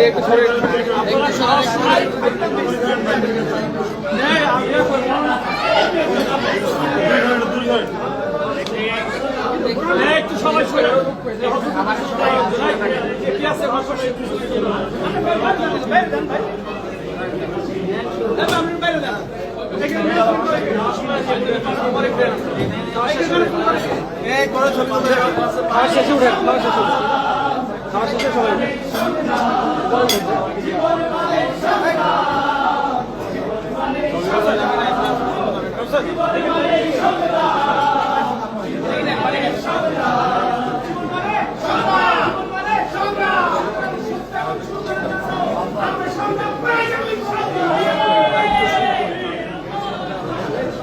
একটু সরে একটু সরে। শেষে উঠে খাওয়া শেষে সবাই